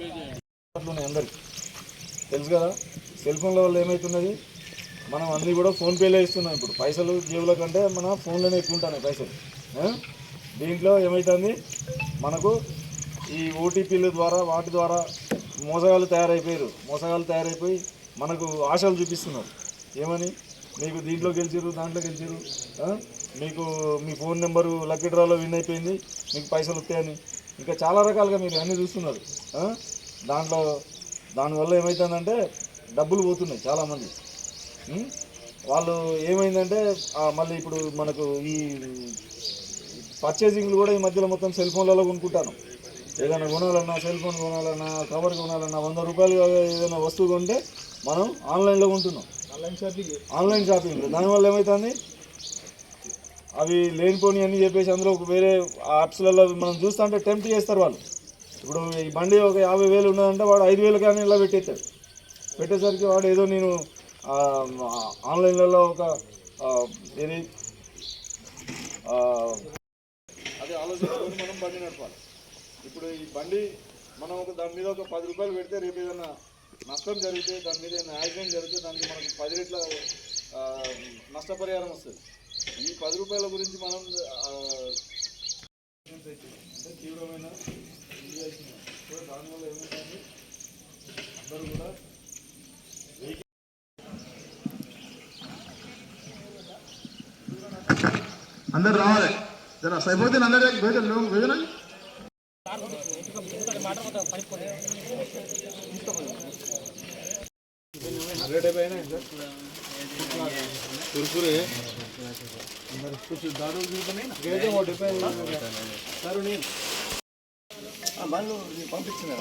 ఉన్నాయి అందరికి. తెలుసు కదా సెల్ ఫోన్ల వల్ల ఏమవుతున్నది మనం అన్నీ కూడా ఫోన్పేలో ఇస్తున్నాం ఇప్పుడు. పైసలు జేబుల కంటే మన ఫోన్లోనే ఎక్కువ ఉంటున్నాయి పైసలు. దీంట్లో ఏమవుతుంది మనకు ఈ ఓటీపీల ద్వారా వాటి ద్వారా మోసగాళ్ళు తయారైపోయారు. మోసగాళ్ళు తయారైపోయి మనకు ఆశలు చూపిస్తున్నారు. ఏమని? మీకు దీంట్లో గెలిచారు దాంట్లో గెలిచారు మీకు మీ ఫోన్ నెంబరు లక్కీ డ్రాలో విన్ అయిపోయింది. మీకు పైసలు వస్తాయని. ఇంకా చాలా రకాలుగా మీరు అన్నీ చూస్తున్నారు? దాంట్లో దానివల్ల ఏమవుతుందంటే డబ్బులు పోతున్నాయి చాలామంది? వాళ్ళు ఏమైందంటే మళ్ళీ ఇప్పుడు మనకు ఈ పర్చేసింగ్లు కూడా ఈ మధ్యలో మొత్తం సెల్ ఫోన్లలో కొనుక్కుంటాను. ఏదైనా కొనాలన్నా సెల్ ఫోన్ కొనాలన్నా కవర్ కొనాలన్నా వంద రూపాయలు ఏదైనా వస్తువు కొంటే మనం ఆన్లైన్లో కొంటున్నాం. ఆన్లైన్ షాపింగ్ ఆన్లైన్ షాపింగ్ దానివల్ల ఏమవుతుంది అవి లేనిపోని అని చెప్పేసి అందులో ఒక వేరే యాప్స్లలో మనం చూస్తుంటే టెంప్ట్ చేస్తారు వాళ్ళు. ఇప్పుడు ఈ బండి ఒక యాభై వేలు ఉన్నదంటే వాడు ఐదు వేలు కానీ ఇలా పెట్టేస్తాడు. పెట్టేసరికి వాడు ఏదో నేను ఆన్లైన్లలో ఒక ఏది అది ఆలోచించుకొని మనం బండి నడపాలి. ఇప్పుడు ఈ బండి మనం ఒక దాని మీద ఒక పది రూపాయలు పెడితే రేపు ఏదైనా నష్టం జరిగితే దాని మీద ఏదైనా యాక్సిడెంట్ జరిగితే దానికి మనకి పది రెట్ల నష్టపరిహారం వస్తుంది. ఈ పది రూపాయల గురించి మనం అంటే తీవ్రమైన దానివల్ల ఏమవుతుంది అందరూ కూడా అందరు రావాలి. జరా సరిపోతే అందరు భోజనం హండ్రెడ్ డెబ్బై అయినా సార్ కురుకురే कुछ दारू गए थे वो डिब्बे दारू नहीं పంపించిన